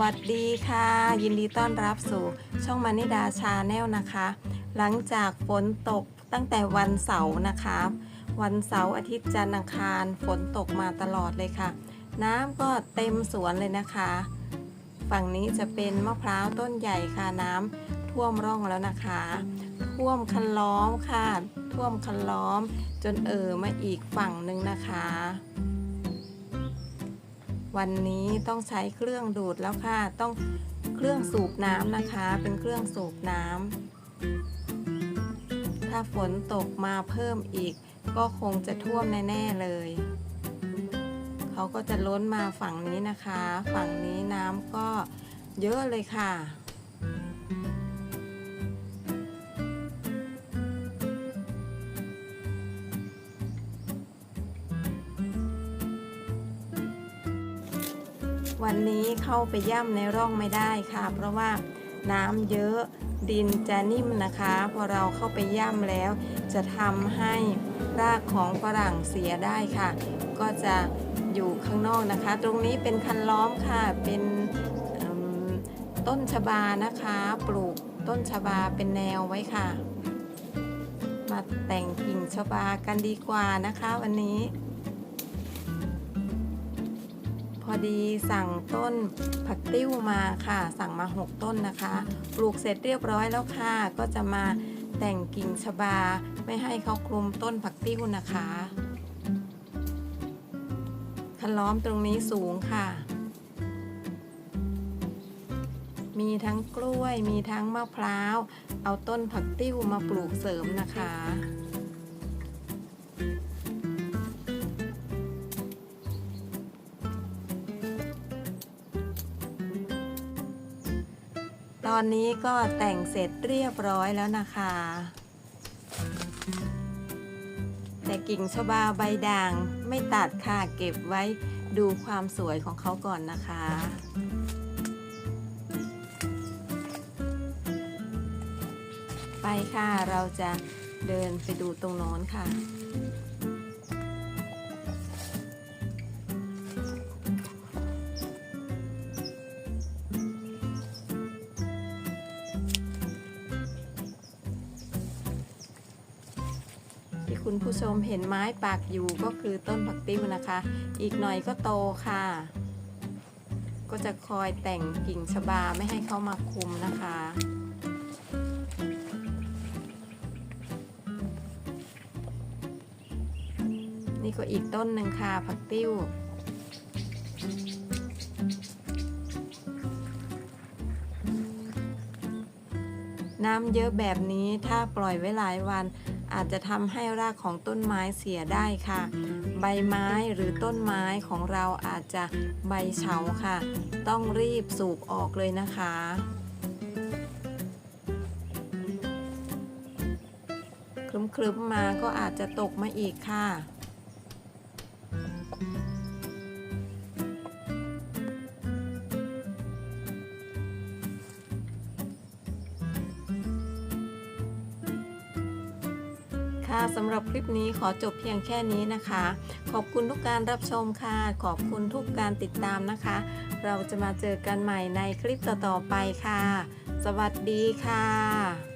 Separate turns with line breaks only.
วัสดีค่ะ ยินดีต้อนรับสู่ช่องมานิดาชาแนลนะคะ หลังจากฝนตกตั้งแต่วันเสาร์นะคะ วันเสาร์อาทิตย์จันทร์อังคารฝนตกมาตลอดเลยค่ะ น้ำก็เต็มสวนเลยนะคะ ฝั่งนี้จะเป็นมะพร้าวต้นใหญ่ค่ะน้ำท่วมร่องแล้วนะคะ ท่วมคันล้อมค่ะ ท่วมคันล้อม จนเอ่อมาอีกฝั่งหนึ่งนะคะ วันนี้ต้องใช้เครื่องดูดแล้วค่ะ ต้องเครื่องสูบน้ำนะคะ เป็นเครื่องสูบน้ำถ้าฝนตกมาเพิ่มอีก ก็คงจะท่วมแน่ๆเลย เขาก็จะล้นมาฝั่งนี้นะคะ ฝั่งนี้น้ำก็เยอะเลยค่ะ วันนี้เข้าไปย่ำในร่องไม่ได้ค่ะ เพราะว่าน้ำเยอะดินจะนิ่มนะคะ พอเราเข้าไปย่ำแล้ว จะทำให้รากของฝรั่งเสียได้ค่ะ ก็จะอยู่ข้างนอกนะคะ ตรงนี้เป็นคันล้อมค่ะเป็นต้นชบานะคะ ปลูกต้นชบาเป็นแนวไว้ค่ะ มาแต่งกิ่งชบากันดีกว่านะคะวันนี้ พอดีสั่งต้นผักติ้วมาค่ะ สั่งมา 6 ต้นนะคะ ปลูกเสร็จเรียบร้อยแล้วค่ะ ก็จะมาแต่งกิ่งชบา ไม่ให้เขาคลุมต้นผักติ้วนะคะคันล้อมตรงนี้สูงค่ะ มีทั้งกล้วยมีทั้งมะพร้าว เอาต้นผักติ้วมาปลูกเสริมนะคะ ตอนนี้ก็แต่งเสร็จเรียบร้อยแล้วนะคะ แต่กิ่งชบาใบด่างไม่ตัดค่ะเก็บไว้ดูความสวยของเขาก่อนนะคะไปค่ะ เราจะเดินไปดูตรงโน้นค่ะ คุณผู้ชมเห็นไม้ปักอยู่ก็คือต้นผักติ้วนะคะ อีกหน่อยก็โตค่ะ ก็จะคอยแต่งกิ่งชบาไม่ให้เข้ามาคุมนะคะนี่ก็อีกต้นหนึ่งค่ะผักติ้ว น้ำเยอะแบบนี้ถ้าปล่อยไว้หลายวัน อาจจะทำให้รากของต้นไม้เสียได้ค่ะ ใบไม้หรือต้นไม้ของเราอาจจะใบเฉาค่ะ ต้องรีบสูบออกเลยนะคะคลึ้มๆมาก็อาจจะตกมาอีกค่ะ ค่ะสำหรับคลิปนี้ขอจบเพียงแค่นี้นะคะ ขอบคุณทุกการรับชมค่ะ ขอบคุณทุกการติดตามนะคะ เราจะมาเจอกันใหม่ในคลิปต่อๆไปค่ะ สวัสดีค่ะ